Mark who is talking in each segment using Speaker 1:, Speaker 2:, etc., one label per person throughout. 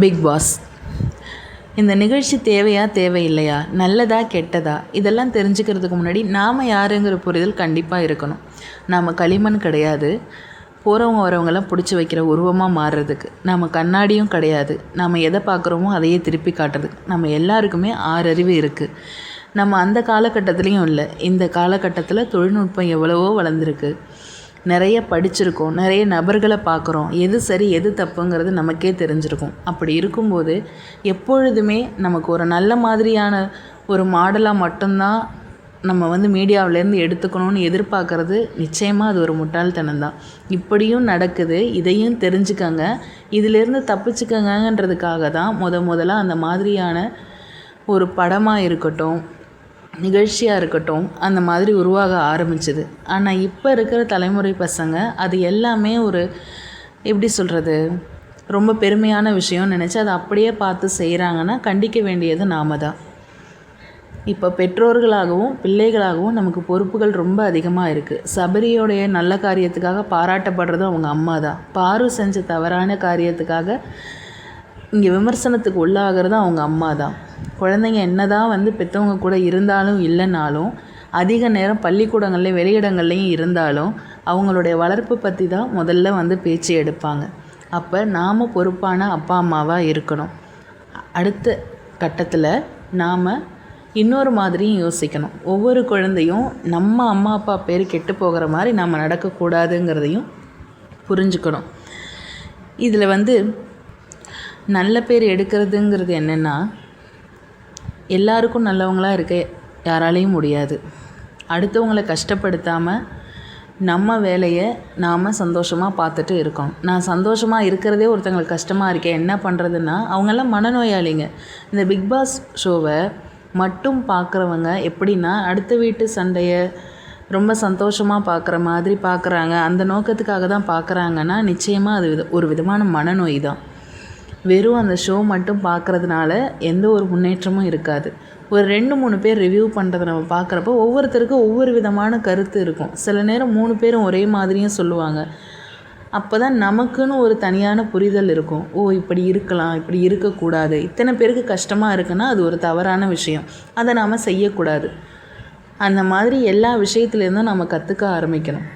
Speaker 1: Big pass இந்த நிகழ்ச்சி தேவையா தேவையில்லையா? நல்லதா கெட்டதா? இதெல்லாம் தெரிஞ்சுக்கிறதுக்கு முன்னாடி நாம் யாருங்கிற புரிதல் கண்டிப்பாக இருக்கணும். நாம் களிமண் கிடையாது. போகிறவங்க வரவங்கெல்லாம் பிடிச்சி வைக்கிற உருவமாக மாறுறதுக்கு. நம்ம கண்ணாடியும் கிடையாது. நம்ம எதை பார்க்குறோமோ அதையே திருப்பி காட்டுறதுக்கு நம்ம எல்லாருக்குமே ஆறறிவு இருக்குது நம்ம அந்த காலகட்டத்துலேயும் இல்லை. இந்த காலகட்டத்தில் தொழில்நுட்பம் எவ்வளவோ வளர்ந்துருக்கு. நிறைய படிச்சிருக்கோம் நிறைய நபர்களை பார்க்குறோம். எது சரி எது தப்புங்கிறது நமக்கே தெரிஞ்சிருக்கும். அப்படி இருக்கும்போது எப்பொழுதுமே நமக்கு ஒரு நல்ல மாதிரியான ஒரு மாடலாக மட்டும்தான் நம்ம வந்து மீடியாவிலேருந்து எடுத்துக்கணும்னு எதிர்பார்க்குறது நிச்சயமாக அது ஒரு முட்டாள்தனம் தான். இப்படியும் நடக்குது இதையும் தெரிஞ்சுக்கங்க. இதிலேருந்து தப்பிச்சுக்கங்கன்றதுக்காக தான் முத முதலாக அந்த மாதிரியான ஒரு படமாக இருக்கட்டும் நிகழ்ச்சியாக இருக்கட்டும் அந்த மாதிரி உருவாக ஆரம்பிச்சது. ஆனால் இப்போ இருக்கிற தலைமுறை பசங்க அது எல்லாமே ஒரு எப்படி சொல்கிறது ரொம்ப பெருமையான விஷயம்னு நினச்சி அதை அப்படியே பார்த்து செய்கிறாங்கன்னா கண்டிக்க வேண்டியது நாம தான். இப்போ பெற்றோர்களாகவும் பிள்ளைகளாகவும் நமக்கு பொறுப்புகள் ரொம்ப அதிகமாக இருக்குது சபரியோடைய நல்ல காரியத்துக்காக பாராட்டப்படுறது அவங்க அம்மா தான். பாரு செஞ்ச தவறான காரியத்துக்காக இங்கே விமர்சனத்துக்கு உள்ளாகிறது அவங்க அம்மா தான். குழந்தைங்க என்ன தான் வந்து பெற்றவங்க கூட இருந்தாலும் இல்லைனாலும் அதிக நேரம் பள்ளிக்கூடங்கள்லேயும் வெளியிடங்கள்லேயும் இருந்தாலும் அவங்களுடைய வளர்ப்பு பற்றி தான் முதல்ல வந்து பேச்சு எடுப்பாங்க. அப்போ நாம் பொறுப்பான அப்பா அம்மாவாக இருக்கணும். அடுத்த கட்டத்தில் நாம் இன்னொரு மாதிரியும் யோசிக்கணும். ஒவ்வொரு குழந்தையும் நம்ம அம்மா அப்பா பேர் கெட்டு போகிற மாதிரி நம்ம நடக்கக்கூடாதுங்கிறதையும் புரிஞ்சுக்கணும். இதில் வந்து நல்ல பேர் எடுக்கிறதுங்கிறது என்னென்னா எல்லாருக்கும் நல்லவங்களாக இருக்க யாராலையும் முடியாது. அடுத்தவங்களை கஷ்டப்படுத்தாமல் நம்ம வேலையை நாம் சந்தோஷமாக பார்த்துட்டு இருக்கோம். நான் சந்தோஷமாக இருக்கிறதே ஒருத்தங்களுக்கு கஷ்டமாக இருக்கேன் என்ன பண்ணுறதுன்னா அவங்கெல்லாம் மனநோயாளிங்க. இந்த பிக் பாஸ் ஷோவை மட்டும் பார்க்குறவங்க எப்படின்னா அடுத்த வீட்டு சண்டையை ரொம்ப சந்தோஷமாக பார்க்குற மாதிரி பார்க்குறாங்க. அந்த நோக்கத்துக்காக தான் பார்க்குறாங்கன்னா நிச்சயமாக அது வித ஒரு விதமான மனநோய் தான். வெறும் அந்த ஷோ மட்டும் பார்க்குறதுனால எந்த ஒரு முன்னேற்றமும் இருக்காது. ஒரு ரெண்டு மூணு பேர் ரிவ்யூ பண்ணுறத நம்ம பார்க்குறப்போ ஒவ்வொருத்தருக்கும் ஒவ்வொரு விதமான கருத்து இருக்கும். சில நேரம் மூணு பேரும் ஒரே மாதிரியும் சொல்லுவாங்க. அப்போ தான் நமக்குன்னு ஒரு தனியான புரிதல் இருக்கும். ஓ இப்படி இருக்கலாம் இப்படி இருக்கக்கூடாது. இத்தனை பேருக்கு கஷ்டமாக இருக்குன்னா அது ஒரு தவறான விஷயம். அதை நாம் செய்யக்கூடாது. அந்த மாதிரி எல்லா விஷயத்துலேருந்தும் நம்ம கற்றுக்க ஆரம்பிக்கணும்.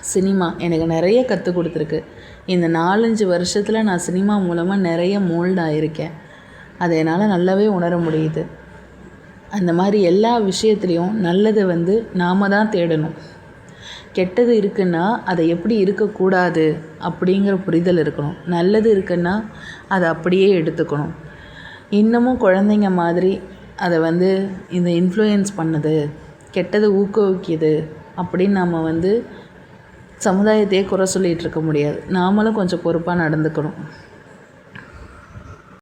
Speaker 1: சினிமா எனக்கு நிறைய கற்றுக் கொடுத்துருக்கு. இந்த நாலஞ்சு வருஷத்தில் நான் சினிமா மூலமாக நிறைய மோல்ட் ஆகியிருக்கேன் அதை என்னால் நல்லாவே உணர முடியுது. அந்த மாதிரி எல்லா விஷயத்துலேயும் நல்லதை வந்து நாம் தான் தேடணும். கெட்டது இருக்குன்னா அதை எப்படி இருக்கக்கூடாது அப்படிங்கிற புரிதல் இருக்கணும். நல்லது இருக்குன்னா அதை அப்படியே எடுத்துக்கணும். இன்னமும் குழந்தைங்க மாதிரி அதை வந்து இந்த இன்ஃப்ளூயன்ஸ் பண்ணுது கெட்டதை ஊக்குவிக்குது அப்படின்னு நம்ம வந்து சமுதாயத்தையே குறை சொல்லிகிட்டு இருக்க முடியாது. நாமளும் கொஞ்சம் பொறுப்பாக நடந்துக்கணும்.